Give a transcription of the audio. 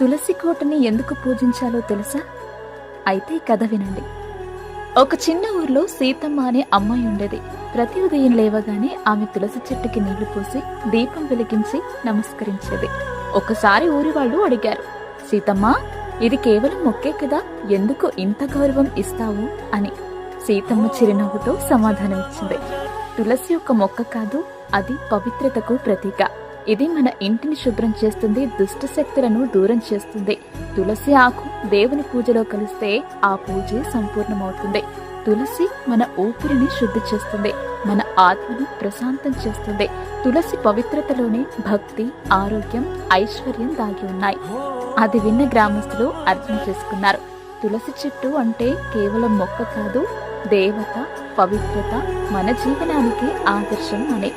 తులసి కోటని ఎందుకు పూజించాలో తెలుసా? అయితే ఈ కథ వినండి. ఒక చిన్న ఊర్లో సీతమ్మ అనే అమ్మాయి ఉండేది. ప్రతి ఉదయం లేవగానే ఆమె తులసి చెట్టుకి నీళ్ళు పోసి దీపం వెలిగించి నమస్కరించేది. ఒకసారి ఊరి వాళ్ళు అడిగారు సీతమ్మ ఇది కేవలం మొక్కే కదా? ఎందుకు ఇంత గౌరవం ఇస్తావు? అని. సీతమ్మ చిరునవ్వుతో సమాధానమిచ్చింది. తులసి ఒక మొక్క కాదు అది పవిత్రతకు ప్రతీక. ఇది మన ఇంటిని శుభ్రం చేస్తుంది దుష్ట శక్తులను దూరం చేస్తుంది. తులసి ఆకు దేవుని పూజలో కలిస్తే ఆ పూజ సంపూర్ణమవుతుంది. తులసి మన ఊపిరిని శుద్ధి చేస్తుంది మన ఆత్మను ప్రశాంతం చేస్తుంది. తులసి పవిత్రతలోనే భక్తి ఆరోగ్యం ఐశ్వర్యం దాగి ఉన్నాయి. అది విన్న గ్రామస్తులు అర్థం చేసుకున్నారు. తులసి చెట్టు అంటే కేవలం మొక్క కాదు దేవత పవిత్రత మన జీవనానికి ఆదర్శం అని.